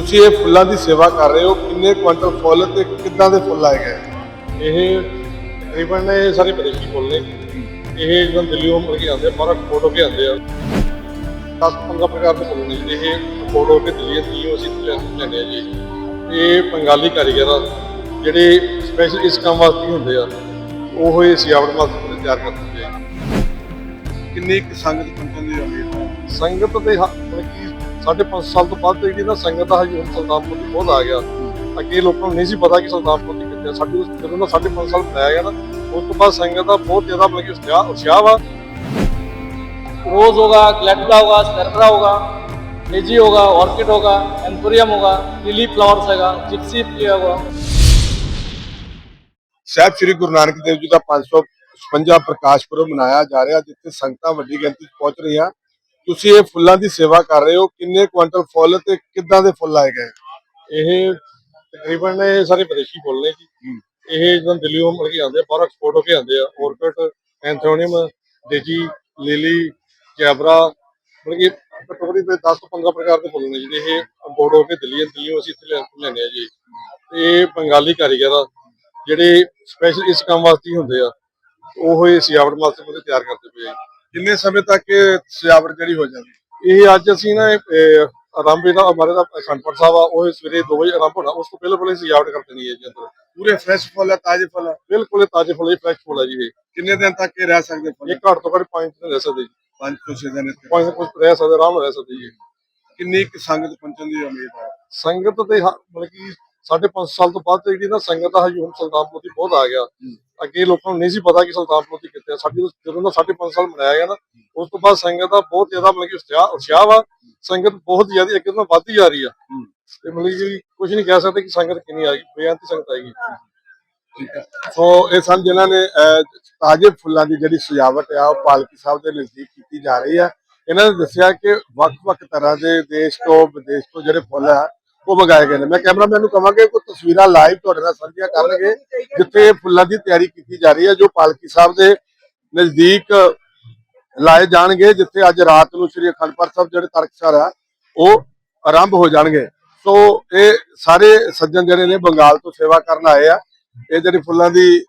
ਤੁਸੀਂ ਇਹ ਫੁੱਲਾਂ ਦੀ ਸੇਵਾ ਕਰ ਰਹੇ ਹੋ ਕਿੰਨੇ ਕੁਇੰਟਲ ਫੁੱਲ ਤੇ ਕਿੱਦਾਂ ਦੇ ਫੁੱਲ ਆਏ ਗਏ? ਇਹ ਤਕਰੀਬਨ ਇਹ ਸਾਰੇ ਵਿਦੇਸ਼ੀ ਫੁੱਲ ਨੇ। ਇਹ ਇੱਕਦਮ ਦਿੱਲੀ ਮਿਲ ਕੇ ਆਉਂਦੇ ਆ ਬਾਹਰ ਫੋਟੋ ਕੇ ਆਉਂਦੇ ਆ। 10-15 ਪ੍ਰਕਾਰ ਦੇ ਫੁੱਲ ਨੇ ਜਿਹੜੇ ਫੋਟੋ ਕੇ ਦਿੱਲੀ ਤੋਂ ਅਸੀਂ ਲੈਂਦੇ ਆ ਜੀ। ਇਹ ਬੰਗਾਲੀ ਕਾਰੀਗਰਾਂ ਜਿਹੜੇ ਸਪੈਸ਼ਲ ਇਸ ਕੰਮ ਵਾਸਤੇ ਹੁੰਦੇ ਆ। ਉਹ ਇਹ ਸਿਆਵਟ ਵਾਸਤੇ ਤਿਆਰ ਕਰਦੇ ਆ। ਕਿੰਨੀ ਸੰਗਤ ਪਹੁੰਚਦੀ ਹੋਵੇ ਸੰਗਤ ਤੇ 5.5 ਸਾਲ ਤੋਂ ਬਾਅਦ ਜਿਹੜੀ ਨਾ ਸੰਗਤ ਦਾ ਹਜੂਰ ਸੁਲਤਾਨਪੁਰ ਦੀ ਬਹੁਤ ਆ ਗਿਆ ਅੱਗੇ ਲੋਕਾਂ ਨੂੰ ਨਹੀਂ ਸੀ ਪਤਾ ਕਿ ਸੁਲਤਾਨਪੁਰ ਦੀ ਕਿੱਥੇ ਸਾਡੇ ਜਦੋਂ ਦਾ 5.5 ਸਾਲ ਬਣਾਇਆ ਗਿਆ ਨਾ ਉਸ ਤੋਂ ਬਾਅਦ ਸੰਗਤ ਦਾ ਬਹੁਤ ਜ਼ਿਆਦਾ ਮਤਲਬ ਕਿ ਉਤਸ਼ਾਹ ਵਾ रोज होगा ग्लैडुला होगा स्कर्बरा होगा निजी होगा ऑर्किड होगा एम्पोरियम होगा लिली फ्लावर्स होगा जिप्सी होगा ਸਾਹਿਬ ਸ੍ਰੀ ਗੁਰੂ ਨਾਨਕ ਦੇਵ ਜੀ ਦਾ 555 ਪ੍ਰਕਾਸ਼ ਪੁਰਬ ਮਨਾਇਆ ਜਾ ਰਿਹਾ ਜਿੱਥੇ ਸੰਗਤਾਂ ਵੱਡੀ ਗਿਣਤੀ 'ਚ ਪਹੁੰਚ ਰਹੀਆਂ ਤੁਸੀਂ ਇਹ ਫੁੱਲਾਂ ਦੀ ਸੇਵਾ ਕਰ ਰਹੇ ਹੋ ਕਿੰਨੇ ਕੁਇੰਟਲ ਫੁੱਲ ਤੇ ਕਿੱਦਾਂ ਦੇ ਫੁੱਲ ਆਏ ਗਏ? ਇਹ ਤਕਰੀਬਨ ਇਹ ਸਾਰੇ ਵਿਦੇਸ਼ੀ ਫੁੱਲ ਨੇ ਜੀ। ਇਹ ਜਦੋਂ ਦਿੱਲੀੋਂ ਮਿਲ ਕੇ ਆਉਂਦੇ ਆ ਬਾਹਰ ਐਕਸਪੋਰਟ ਹੋ ਕੇ ਆਉਂਦੇ ਆ। Orchid anthurium daisy lily gerbera ਮਤਲਬ ਕਿ ਕਟੋਰੀ ਦੇ 10 ਤੋਂ 15 ਪ੍ਰਕਾਰ ਦੇ ਫੁੱਲ ਨੇ ਜਿਹੜੇ ਇਹ ਇੰਪੋਰਟ ਹੋ ਕੇ ਦਿੱਲੀ ਦਿੱਲੀੋਂ ਅਸੀਂ ਇੱਥੇ ਲੈ- ਲੈਂਦੇ ਆ ਜੀ। ਇਹ ਬੰਗਾਲੀ ਕਾਰੀਗਰ ਜਿਹੜੇ ਸਪੈਸ਼ਲ ਇਸ ਕੰਮ ਵਾਸਤੇ ਹੁੰਦੇ ਆ। ਉਹ ਇਹ ਸਜਾਵਟ ਵਾਸਤੇ ਪੂਰੇ ਤਿਆਰ ਕਰਦੇ ਪਏ ਆ ਕਿੰਨੇ ਸਮੇਂ ਤੱਕ ਸਜਾਵਟ ਜਿਹੜੀ ਹੋ ਜਾਂਦੀ ਇਹ ਅੱਜ ਅਸੀਂ ਨਾ ਆਰੰਭ ਇਹਦਾ ਹਮਾਰੇ ਦਾ ਸੰਪਰ ਸਾਹਿਬ ਆ ਉਹ ਸਵੇਰੇ 2 ਵਜੇ ਆਰੰਭ ਹੋਣਾ ਉਸ ਤੋਂ ਪਹਿਲਾਂ ਪਹਿਲਾਂ ਸਜਾਵਟ ਕਰ ਦੇਣੀ ਹੈ ਜੀ ਅੰਦਰ। ਪੂਰੇ ਫਰੈਸ਼ ਫੁੱਲ ਹੈ ਤਾਜ਼ੇ ਫੁੱਲ ਹੈ? ਬਿਲਕੁਲ ਤਾਜ਼ੇ ਫੁੱਲ ਹੀ ਫਰੈਸ਼ ਫੁੱਲ ਹੈ ਜੀ ਇਹ। ਕਿੰਨੇ ਦਿਨ ਤੱਕ ਇਹ ਰਹਿ ਸਕਦੇ ਫੁੱਲ? ਇਹ ਘੱਟ ਤੋਂ ਘੱਟ 5 ਦਿਨ ਰਹਿ ਸਕਦੇ ਜੀ। ਪੰਜ ਤੋਂ ਛੇ ਦਿਨ ਇੱਥੇ। ਪੰਜ ਕੁਝ ਰਹਿ ਸਕਦੇ ਆਰਾਮ ਨਾਲ ਰਹਿ ਸਕਦੇ ਜੀ ਕਿੰਨੀ ਕੁ ਸੰਗਤ ਪਹੁੰਚਣ ਦੀ ਉਮੀਦ ਹੈ? ਸੰਗਤ ਹ- ਮਤਲਬ ਕਿ ਸਾਢੇ ਪੰਜ ਸਾਲ ਤੋਂ ਬਾਅਦ ਜਿਹੜੀ ਨਾ ਸੰਗਤ ਦਾ ਹਜੂਰ ਸੁਲਤਾਨਪੁਰ ਦੀ ਬਹੁਤ ਆ ਗਿਆ। ਅੱਗੇ ਲੋਕਾਂ ਨੂੰ ਨਹੀਂ ਸੀ ਪਤਾ ਕਿ ਸੁਲਤਾਨਪੁਰ ਦੀ ਕਿੱਥੇ ਆ। ਸਾਡੀ ਜਦੋਂ ਦਾ ਸਾਢੇ ਪੰਜ ਸਾਲ ਮਨਾਇਆ ਗਿਆ ਨਾ ਉਸ ਤੋਂ ਬਾਅਦ ਸੰਗਤ ਦਾ ਬਹੁਤ ਜ਼ਿਆਦਾ ਮਤਲਬ ਕਿ ਉਤਸ਼ਾਹ ਉਤਸ਼ਾਹ ਵਾ। ਸੰਗਤ ਬਹੁਤ ਜ਼ਿਆਦਾ ਅੱਗੇ ਤੋਂ ਵੱਧਦੀ ਜਾ ਰਹੀ ਆ। ਤੇ ਮਤਲਬ ਕਿ ਕੁਝ ਨਹੀਂ ਕਹਿ ਸਕਦੇ ਕਿ ਸੰਗਤ ਕਿੰਨੀ ਆ ਗਈ ਬੇਅੰਤ ਸੰਗਤ ਆਏਗੀ ਸੋ ਇਹ ਸਨ ਜਿਨ੍ਹਾਂ ਨੇ ਤਾਜ਼ੇ ਫੁੱਲਾਂ ਦੀ ਜਿਹੜੀ ਸਜਾਵਟ ਆ ਉਹ ਪਾਲਕੀ ਸਾਹਿਬ ਦੇ ਨਜ਼ਦੀਕ ਕੀਤੀ ਜਾ ਰਹੀ ਹੈ ਇਹਨਾਂ ਨੇ ਦੱਸਿਆ ਕਿ ਵੱਖ-ਵੱਖ ਤਰ੍ਹਾਂ ਦੇ ਦੇਸ਼ ਤੋਂ ਵਿਦੇਸ਼ ਤੋਂ ਜਿਹੜੇ ਫੁੱਲ ਆ ਉਹ ਵਗਾਏ ਗਏ ਨੇ। ਮੈਂ ਕੈਮਰਾਮੈਨ ਨੂੰ ਕਹਾਂਗਾ ਕੋਈ ਤਸਵੀਰਾਂ ਲਾਈਵ ਤੁਹਾਡੇ ਨਾਲ ਸਾਂਝੀਆਂ ਕਰਨਗੇ ਜਿੱਥੇ ਫੁੱਲਾਂ ਦੀ ਤਿਆਰੀ ਕੀਤੀ ਜਾ ਰਹੀ ਹੈ ਜੋ ਪਾਲਕੀ ਸਾਹਿਬ ਦੇ ਨਜ਼ਦੀਕ ਲਾਏ ਜਾਣਗੇ ਜਿੱਥੇ ਅੱਜ ਰਾਤ ਨੂੰ ਸ੍ਰੀ ਅਖੰਡ ਪਾਠ ਸਾਹਿਬ ਜਿਹੜੇ ਤਰਕਸ਼ਾਰ ਆ ਉਹ ਆਰੰਭ ਹੋ ਜਾਣਗੇ। ਸੋ ਇਹ ਸਾਰੇ ਸੱਜਣ ਜਿਹੜੇ ਨੇ ਬੰਗਾਲ ਤੋਂ ਸੇਵਾ ਕਰਨ ਆਏ ਆ। ਇਹ ਜਿਹੜੀ ਫੁੱਲਾਂ ਦੀ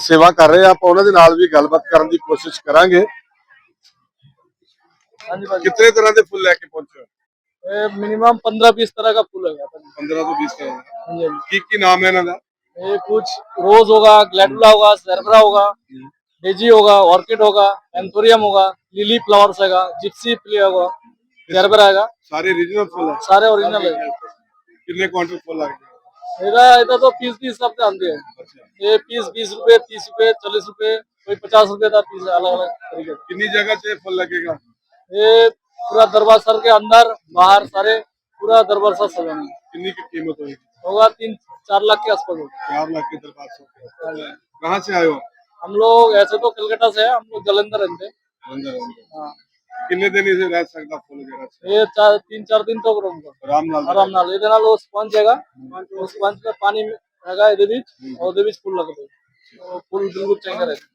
ਸੇਵਾ ਕਰ ਰਹੇ ਆ ਆਪਾਂ ਉਹਨਾਂ ਦੇ ਨਾਲ ਵੀ ਗੱਲਬਾਤ ਕਰਨ ਦੀ ਕੋਸ਼ਿਸ਼ ਕਰਾਂਗੇ। ਕਿੰਨੇ ਤਰ੍ਹਾਂ ਦੇ ਫੁੱਲ ਲੈ ਕੇ ਪਹੁੰਚੇ ਹੋ मिनिमम पंद्रह बीस तरह का फूल होगा हाँ 15 ਤੋਂ 20 ਤਰ੍ਹਾਂ जी, हाँ जी। ਕੀ ਕੀ ਨਾਮ ਹੈ ਇਹਨਾਂ ਦਾ ये कुछ रोज होगा ग्लैडुला होगा स्पेरबरा होगा डेजी होगा ऑर्किड होगा एम्पोरियम होगा लिली फ्लावर्स होगा जिप्सी होगा स्पेरबरा होगा ਸਾਰੇ ਰੀਜਨਲ ਫੁੱਲ ਆ सारे ओरिजिनल है ਕਿੰਨੇ ਕੁਆਂਟਲ ਫੁੱਲ ਆ ਗਏ इधर इधर तो पीस पीस सब आते हैं ये पीस बीस रुपए तीस रुपए चालीस रुपए कोई पचास रुपए का पीस अलग अलग तरीके का। ਕਿੰਨੀ ਜਗ੍ਹਾ 'ਚ ਇਹ ਫੁੱਲ ਲੱਗੇਗਾ ये पूरा दरबार सर के अंदर बाहर सारे पूरा दरबार सर सजाना कितनी की कीमत होगी? होगा तीन चार लाख के आसपास होगा। चार लाख के दरबार सर हाँ कहाँ से आए हो? हम लोग ऐसे तो कलकत्ता से है हम लोग जलंधर रहते जलंधर हाँ। कितने दिन इसे रह सकता फूल ये चार तीन चार दिन तो रामलाल रामलाल ये स्पंज है स्पंज का पानी हैगा बीच और बीच फूल लग तो फूल बिल्कुल चंगा रहता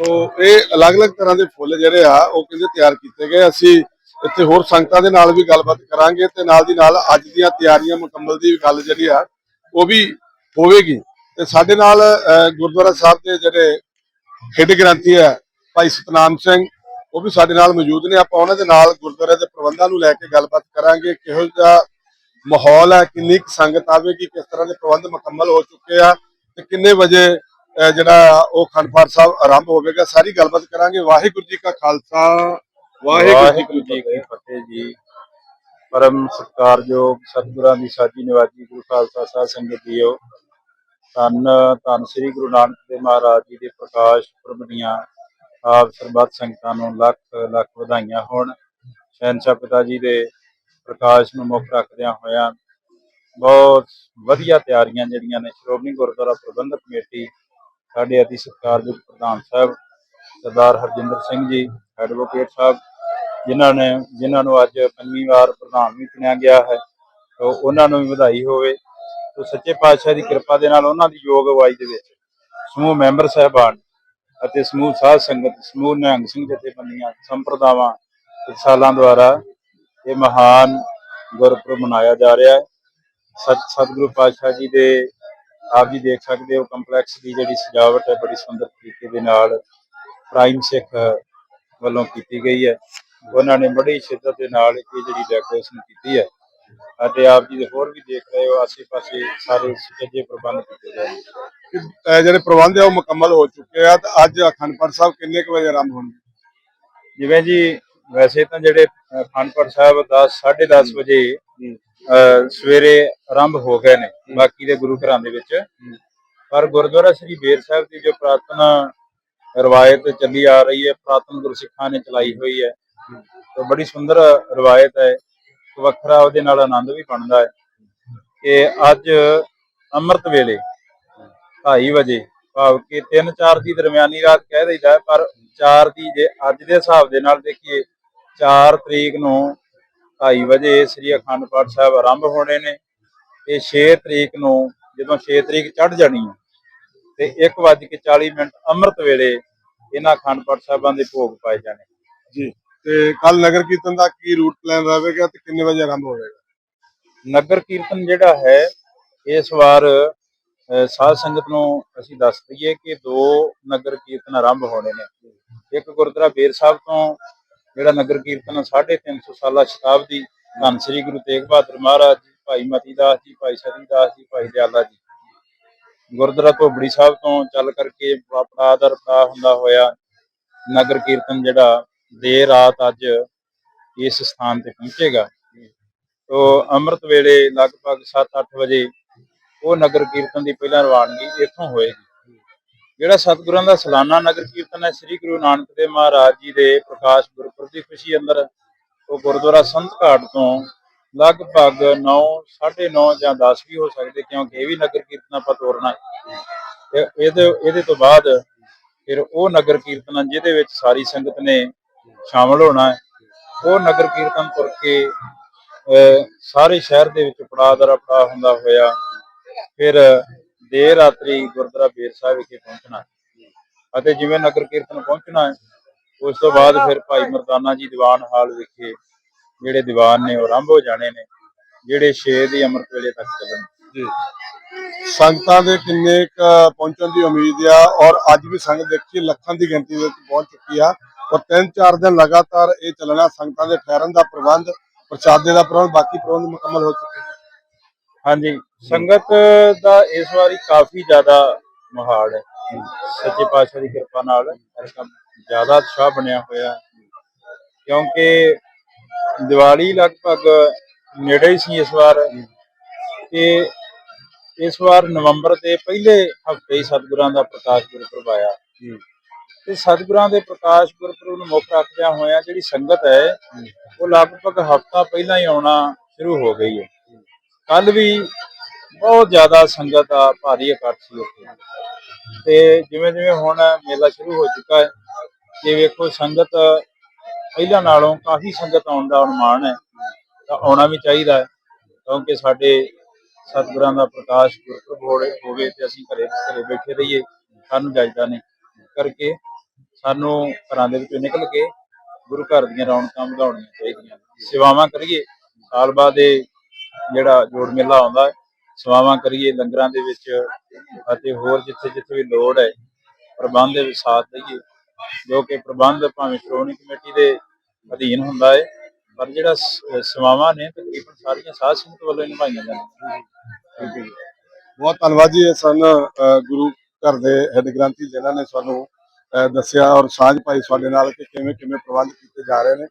ਸੋ ਇਹ ਅਲੱਗ-ਅਲੱਗ ਤਰ੍ਹਾਂ ਦੇ ਫੁੱਲ ਜਿਹੜੇ ਆ, ਉਹ ਕਹਿੰਦੇ ਤਿਆਰ ਕੀਤੇ ਗਏ। ਅਸੀਂ ਇੱਥੇ ਹੋਰ ਸੰਗਤਾਂ ਦੇ ਨਾਲ ਵੀ ਗੱਲਬਾਤ ਕਰਾਂਗੇ ਤੇ ਨਾਲ ਦੀ ਨਾਲ ਅੱਜ ਦੀਆਂ ਤਿਆਰੀਆਂ ਮੁਕੰਮਲ ਦੀ ਗੱਲ ਜਿਹੜੀ ਆ, ਉਹ ਵੀ ਹੋਵੇਗੀ। ਤੇ ਸਾਡੇ ਨਾਲ ਗੁਰਦੁਆਰਾ ਸਾਹਿਬ ਦੇ ਜਿਹੜੇ ਖੇਡ ਗ੍ਰੰਥੀ ਹੈ ਭਾਈ ਸਤਨਾਮ ਸਿੰਘ, ਉਹ ਵੀ ਸਾਡੇ ਨਾਲ ਮੌਜੂਦ ਨੇ। ਆਪਾਂ ਉਹਨਾਂ ਦੇ ਨਾਲ ਗੁਰਦੁਆਰੇ ਦੇ ਪ੍ਰਬੰਧਾਂ ਨੂੰ ਲੈ ਕੇ ਗੱਲਬਾਤ ਕਰਾਂਗੇ, ਕਿਹੋ ਜਿਹਾ ਮਾਹੌਲ ਹੈ ਕਿੰਨੀ ਕੁ ਸੰਗਤ ਆਵੇਗੀ, ਕਿਸ ਤਰ੍ਹਾਂ ਦੇ ਪ੍ਰਬੰਧ ਮੁਕੰਮਲ ਹੋ ਚੁੱਕੇ ਆ ਤੇ ਕਿੰਨੇ ਵਜੇ ਜਿਹੜਾ ਉਹ ਖੰਡ ਪਾਠ ਸਾਹਿਬ ਆਰੰਭ ਹੋਵੇਗਾ, ਸਾਰੀ ਗੱਲਬਾਤ ਕਰਾਂਗੇ। ਵਾਹਿਗੁਰੂ ਜੀ ਕਾ ਖਾਲਸਾ। ਵਾਹਿਗੁਰੂ ਜੀ ਕੀ ਫਤਿਹ ਜੀ। ਪਰਮ ਸਤਿਕਾਰਯੋਗ ਸਤਿਗੁਰਾਂ ਦੀ ਸਾਜੀ ਨਿਵਾਜੀ ਗੁਰੂ ਖਾਲਸਾ ਸਾਹਿਬ ਸੰਗਤ ਜੀਓ। ਧੰਨ ਧੰਨ ਸ੍ਰੀ ਗੁਰੂ ਨਾਨਕ ਦੇਵ ਮਹਾਰਾਜ ਜੀ ਦੇ ਪ੍ਰਕਾਸ਼ ਪੁਰਬ ਦੀਆਂ ਆਪ ਸਰਬੱਤ ਸੰਗਤਾਂ ਨੂੰ ਲੱਖ ਲੱਖ ਵਧਾਈਆਂ ਹੋਣ। ਸ਼ਹਿਨਸ਼ਾਹ ਪਿਤਾ ਜੀ ਦੇ ਪ੍ਰਕਾਸ਼ ਨੂੰ ਮੁੱਖ ਰੱਖਦਿਆਂ ਹੋਇਆਂ ਬਹੁਤ ਵਧੀਆ ਤਿਆਰੀਆਂ ਜਿਹੜੀਆਂ ਨੇ, ਸ਼੍ਰੋਮਣੀ ਗੁਰਦੁਆਰਾ ਪ੍ਰਬੰਧਕ ਕਮੇਟੀ ਸਾਡੇ ਅਤੀ ਸਤਿਕਾਰਯੋਗ ਪ੍ਰਧਾਨ ਸਾਹਿਬ, ਸਰਦਾਰ ਹਰਜਿੰਦਰ ਸਿੰਘ ਜੀ ਐਡਵੋਕੇਟ ਸਾਹਿਬ, ਜਿਨ੍ਹਾਂ ਨੇ, ਜਿਨ੍ਹਾਂ ਨੂੰ ਅੱਜ ਪੰਜਵੀਂ ਵਾਰ ਪ੍ਰਧਾਨ ਵੀ ਚੁਣਿਆ ਗਿਆ ਹੈ, ਤੋ ਉਹਨਾਂ ਨੂੰ ਵੀ ਵਧਾਈ ਹੋਵੇ। ਤੋ ਸੱਚੇ ਪਾਤਸ਼ਾਹ ਦੀ ਕਿਰਪਾ ਦੇ ਨਾਲ ਉਹਨਾਂ ਦੀ ਯੋਗ ਅਗਵਾਈ ਦੇ ਵਿੱਚ ਸਮੂਹ ਮੈਂਬਰ ਸਹਿਬਾਨ ਅਤੇ ਸਮੂਹ ਸਾਧ ਸੰਗਤ, ਸਮੂਹ ਨਿਹੰਗ ਸਿੰਘ ਜਥੇਬੰਦੀਆਂ, ਸੰਪਰਦਾਵਾਂ ਸਾਲਾਂ ਦੁਆਰਾ ਇਹ ਮਹਾਨ ਗੁਰਪੁਰਬ ਮਨਾਇਆ ਜਾ ਰਿਹਾ ਹੈ। ਸਤ ਸਤਿਗੁਰੂ ਪਾਤਸ਼ਾਹ ਜੀ ਦੇ ਆਪ ਜੀ ਦੇਖ ਸਕਦੇ ਹੋ ਕੰਪਲੈਕਸ ਦੀ ਜਿਹੜੀ ਸਜਾਵਟ ਹੈ ਬੜੀ ਸੁੰਦਰ ਤਰੀਕੇ ਦੇ ਨਾਲ ਪ੍ਰਾਈਮ ਸਿੱਖ ਵੱਲੋਂ ਕੀਤੀ ਗਈ ਹੈ। ਉਹਨਾਂ ਨੇ ਬੜੀ ਸ਼ਿੱਦਤ ਦੇ ਨਾਲ ਇਹ ਜਿਹੜੀ ਡੈਕੋਰੇਸ਼ਨ ਕੀਤੀ ਹੈ ਅਤੇ ਆਪ ਜੀ ਦੇ ਹੋਰ ਵੀ ਦੇਖ ਰਹੇ ਹੋ ਆਸੇ-ਪਾਸੇ ਸਾਰੇ ਸੁਚੱਜੇ ਪ੍ਰਬੰਧ ਕੀਤੇ ਗਏ ਨੇ। ਅਹ ਜਿਹੜੇ ਪ੍ਰਬੰਧ ਆ ਉਹ ਮੁਕੰਮਲ ਹੋ ਚੁੱਕੇ ਆ ਤੇ ਅੱਜ ਅਖੰਡ ਪਾਠ ਸਾਹਿਬ ਕਿੰਨੇ ਕੁ ਵਜੇ ਆਰੰਭ ਹੋਣਗੇ? ਜਿਵੇਂ ਜੀ ਵੈਸੇ ਤਾਂ ਜਿਹੜੇ ਅ, ਅਖੰਡ ਪਾਠ ਸਾਹਿਬ 10 10:30 ਵਜੇ ਸਵੇਰੇ ਆਰੰਭ ਹੋ ਗਏ ਨੇ ਬਾਕੀ ਦੇ ਗੁਰੂ ਘਰਾਂ ਦੇ ਵਿੱਚ। ਪਰ ਗੁਰਦੁਆਰਾ ਸ੍ਰੀ ਬੇਰ ਸਾਹਿਬ ਦੀ ਜੋ ਪ੍ਰਾਰਥਨਾ ਰਵਾਇਤ ਚੱਲੀ ਆ ਰਹੀ ਹੈ ਪ੍ਰਾਤਨ ਗੁਰਸਿੱਖਾਂ ਨੇ ਚਲਾਈ ਹੋਈ ਹੈ ਤੇ ਬੜੀ ਸੁੰਦਰ ਰਵਾਇਤ ਹੈ ਵੱਖਰਾ ਉਹਦੇ ਨਾਲ ਆਨੰਦ ਵੀ ਬਣਦਾ ਹੈ ਕਿ ਅੱਜ ਅੰਮ੍ਰਿਤ ਵੇਲੇ 2:30 ਵਜੇ ਭਾਵ ਕਿ 3-4 ਦੀ ਦਰਮਿਆਨੀ ਰਾਤ ਕਹਿ ਦਈਦਾ ਪਰ 4 ਦੀ ਜੇ ਅੱਜ ਦੇ ਹਿਸਾਬ ਦੇ ਨਾਲ ਦੇਖੀਏ 4 ਤਰੀਕ ਨੂੰ 2:30 ਵਜੇ ਸ੍ਰੀ ਅਖੰਡ ਪਾਠ ਸਾਹਿਬ ਆਰੰਭ ਹੋਣੇ ਨੇ ਤੇ 6 ਤਰੀਕ ਨੂੰ ਜਦੋਂ 6 ਤਰੀਕ ਚੜ ਜਾਣੀ ਹੈ ਤੇ 1:40 ਮਿੰਟ ਅੰਮ੍ਰਿਤ ਵੇਲੇ ਇਹਨਾਂ ਅਖੰਡ ਪਾਠ ਸਾਹਿਬਾਂ ਦੇ ਭੋਗ ਪਾਏ ਜਾਣੇ। ਜੀ ਤੇ ਕੱਲ ਨਗਰ ਕੀਰਤਨ ਦਾ ਕੀ ਰੂਟ ਪਲਾਨ ਰਹੇਗਾ ਤੇ ਕਿੰਨੇ ਵਜੇ ਆਰੰਭ ਹੋਵੇਗਾ? ਨਗਰ ਕੀਰਤਨ ਜਿਹੜਾ ਹੈ ਇਸ ਵਾਰ ਸਾਧ ਸੰਗਤ ਨੂੰ ਅਸੀਂ ਦੱਸ ਦਈਏ ਕਿ ਦੋ ਨਗਰ ਕੀਰਤਨ ਆਰੰਭ ਹੋਣੇ ਨੇ। ਇੱਕ ਗੁਰਦੁਆਰਾ ਬੇਰ ਸਾਹਿਬ ਤੋਂ ਜਿਹੜਾ ਨਗਰ ਕੀਰਤਨ 350 ਸਾਲਾ ਸ਼ਤਾਬਦੀ ਧੰਨ ਸ੍ਰੀ ਗੁਰੂ ਤੇਗ ਬਹਾਦਰ ਮਹਾਰਾਜ ਜੀ, ਭਾਈ ਮਤੀ ਦਾਸ ਜੀ, ਭਾਈ ਸਤੀ ਦਾਸ ਜੀ, ਭਾਈ ਦਿਆਲਾ ਜੀ। ਗੁਰਦੁਆਰਾ ਧੋਬੜੀ ਸਾਹਿਬ ਤੋਂ ਚੱਲ ਕਰਕੇ ਪੜਾ ਦਰ ਪੜਾ ਹੁੰਦਾ ਹੋਇਆ ਨਗਰ ਕੀਰਤਨ ਜਿਹੜਾ ਦੇਰ ਰਾਤ ਅੱਜ ਇਸ ਸਥਾਨ ਤੇ ਪਹੁੰਚੇਗਾ। ਤੋ ਅੰਮ੍ਰਿਤ ਵੇਲੇ ਲਗਭਗ 7-8 ਵਜੇ ਉਹ ਨਗਰ ਕੀਰਤਨ ਦੀ ਪਹਿਲਾਂ ਰਵਾਨਗੀ ਇੱਥੋਂ ਹੋਏਗੀ। ਜਿਹੜਾ ਸਤਿਗੁਰਾਂ ਦਾ ਸਲਾਨਾ ਨਗਰ ਕੀਰਤਨ ਹੈ, ਸ੍ਰੀ ਗੁਰੂ ਨਾਨਕ ਦੇਵ ਮਹਾਰਾਜ ਜੀ ਦੇ ਪ੍ਰਕਾਸ਼ ਗੁਰਪੁਰਬ ਦੀ ਖੁਸ਼ੀ ਅੰਦਰ, ਉਹ ਗੁਰਦੁਆਰਾ ਸੰਤ ਘਾਟ ਤੋਂ ਲਗਭਗ 9 9:30 ਜਾਂ 10 ਵੀ ਹੋ ਸਕਦੇ, ਕਿਉਂਕਿ ਇਹ ਵੀ ਨਗਰ ਕੀਰਤਨ ਆਪਾਂ ਤੋਰਨਾ ਤੇ ਇਹਦੇ ਇਹਦੇ ਤੋਂ ਬਾਅਦ ਫਿਰ ਉਹ ਨਗਰ ਕੀਰਤਨ ਜਿਹਦੇ ਵਿੱਚ ਸਾਰੀ ਸੰਗਤ ਨੇ ਸ਼ਾਮਲ ਹੋਣਾ ਉਹ ਨਗਰ ਕੀਰਤਨ ਤੁਰ ਕੇ, ਅਹ, ਸਾਰੇ ਸ਼ਹਿਰ ਦੇ ਵਿੱਚ ਪੜਾਅ ਦਰ ਪੜਾਅ ਹੁੰਦਾ ਹੋਇਆ, ਫਿਰ ਦੇਰ ਰਾਤਰੀ ਗੁਰਦੁਆਰਾ ਬੇਰ ਸਾਹਿਬ ਵਿਖੇ ਪਹੁੰਚਣਾ ਅਤੇ ਜਿਵੇਂ ਨਗਰ ਕੀਰਤਨ ਪਹੁੰਚਣਾ ਹੈ, ਉਸ ਤੋਂ ਬਾਅਦ ਫਿਰ ਭਾਈ ਮਰਦਾਨਾ ਜੀ ਦੀਵਾਨ ਹਾਲ ਵਿਖੇ ਜਿਹੜੇ ਦੀਵਾਨ ਨੇ ਉਹ ਆਰੰਭ ਹੋ ਜਾਣੇ ਨੇ, ਜਿਹੜੇ 6 ਦੀ ਅੰਮ੍ਰਿਤ ਵੇਲੇ ਤੱਕ ਚੱਲਣ। ਜੀ। ਸੰਗਤਾਂ ਦੇ ਕਿੰਨੇ ਕ ਪਹੁੰਚਣ ਦੀ ਉਮੀਦ ਆ, ਔਰ ਅੱਜ ਵੀ ਸੰਗਤ ਦੇਖੀ, ਲੱਖਾਂ ਦੀ ਗਿਣਤੀ ਵਿੱਚ ਪਹੁੰਚ ਚੁੱਕੀ ਆ। ਔਰ ਤਿੰਨ ਚਾਰ ਦਿਨ ਲਗਾਤਾਰ ਇਹ ਚੱਲਣਾ ਸੰਗਤਾਂ ਦੇ ਠਹਿਰਨ ਦਾ ਪ੍ਰਬੰਧ, ਪ੍ਰਸ਼ਾਦੇ ਦਾ ਪ੍ਰਬੰਧ, ਬਾਕੀ ਪ੍ਰਬੰਧ ਮੁਕੰਮਲ ਹੋ ਚੁੱਕੇ ਹਾਂਜੀ। ਸੰਗਤ ਦਾ ਇਸ ਵਾਰੀ ਕਾਫੀ ਜ਼ਿਆਦਾ ਮਹਾੜ ਹੈ। ਸੱਚੇ ਪਾਤਸ਼ਾਹ ਦੀ ਕਿਰਪਾ ਨਾਲ ਇਸ ਕੰਮ ਜ਼ਿਆਦਾ ਉਤਸ਼ਾਹ ਬਣਿਆ ਹੋਇਆ। ਕਿਉਂਕਿ ਦੀਵਾਲੀ ਲਗਭਗ ਨੇੜੇ ਹੀ ਸੀ ਇਸ ਵਾਰ। ਕਿ ਇਸ ਵਾਰ ਨਵੰਬਰ ਦੇ ਪਹਿਲੇ ਹਫ਼ਤੇ ਹੀ ਸਤਿਗੁਰਾਂ ਦਾ ਪ੍ਰਕਾਸ਼ ਗੁਰਪੁਰਬ ਆਇਆ। ਤੇ ਸਤਿਗੁਰਾਂ ਦੇ ਪ੍ਰਕਾਸ਼ ਗੁਰਪੁਰਬ ਨੂੰ ਮੁੱਖ ਰੱਖਦਿਆਂ ਹੋਇਆਂ ਜਿਹੜੀ ਸੰਗਤ ਹੈ ਉਹ ਲਗਭਗ ਹਫਤਾ ਪਹਿਲਾਂ ਹੀ ਆਉਣਾ ਸ਼ੁਰੂ ਹੋ ਗਈ ਹੈ। ਕੱਲ ਵੀ ਬਹੁਤ ਜ਼ਿਆਦਾ ਸੰਗਤ ਆ, ਭਾਰੀ ਇਕੱਠ ਸੀ ਉੱਥੇ। ਤੇ ਜਿਵੇਂ ਜਿਵੇਂ ਹੁਣ ਮੇਲਾ ਸ਼ੁਰੂ ਹੋ ਚੁੱਕਾ ਹੈ ਜੇ ਵੇਖੋ ਸੰਗਤ ਪਹਿਲਾਂ ਨਾਲੋਂ ਕਾਫੀ ਸੰਗਤ ਆਉਣ ਦਾ ਅਨੁਮਾਨ ਹੈ, ਤਾਂ ਆਉਣਾ ਵੀ ਚਾਹੀਦਾ ਹੈ, ਕਿਉਂਕਿ ਸਾਡੇ ਸਤਿਗੁਰਾਂ ਦਾ ਪ੍ਰਕਾਸ਼ ਗੁਰਪੁਰਬ ਹੋਵੇ ਹੋਵੇ ਤੇ ਅਸੀਂ ਘਰੇ ਘਰੇ ਬੈਠੇ ਰਹੀਏ, ਸਾਨੂੰ ਜਾਇਦਾ ਨਹੀਂ। ਕਰਕੇ ਸਾਨੂੰ ਘਰਾਂ ਦੇ ਵਿੱਚੋਂ ਨਿਕਲ ਕੇ ਗੁਰੂ ਘਰ ਦੀਆਂ ਰੌਣਕਾਂ ਵਧਾਉਣੀਆਂ ਚਾਹੀਦੀਆਂ ਸੇਵਾਵਾਂ ਕਰੀਏ, ਸਾਲ ਬਾਅਦ ਇਹ ਜਿਹੜਾ ਜੋੜ ਮੇਲਾ ਆਉਂਦਾ ਹੈ, ਸੇਵਾਵਾਂ ਕਰੀਏ ਲੰਗਰਾਂ ਦੇ ਵਿੱਚ ਅਤੇ ਹੋਰ ਜਿੱਥੇ ਜਿੱਥੇ ਵੀ ਲੋੜ ਹੈ, ਪ੍ਰਬੰਧ ਦੇ ਸਾਥ ਦਈਏ, ਜੋ ਕਿ ਪ੍ਰਬੰਧ ਭਾਵੇਂ ਸ਼੍ਰੋਮਣੀ ਕਮੇਟੀ ਦੇ ਅਧੀਨ ਹੁੰਦਾ ਹੈ, ਪਰ ਜਿਹੜਾ ਸ- ਸੇਵਾਵਾਂ ਨੇ ਤਕਰੀਬਨ ਸਾਰੀਆਂ ਸਾਧ ਸੰਗਤ ਵੱਲੋਂ ਨਿਭਾਈਆਂ ਜਾਂਦੀਆਂ ਬਹੁਤ ਧੰਨਵਾਦ ਜੀ ਸਨ ਗੁਰੂ ਘਰ ਦੇ ਹੈੱਡ ਗ੍ਰੰਥੀ ਜਿਨ੍ਹਾਂ ਨੇ ਸਾਨੂੰ ਦੱਸਿਆ ਔਰ ਸਾਂਝ ਪਾਈ ਸਾਡੇ ਨਾਲ ਕਿ ਕਿਵੇਂ ਕਿਵੇਂ ਪ੍ਰਬੰਧ ਕੀਤੇ ਜਾ ਰਹੇ ਨੇ।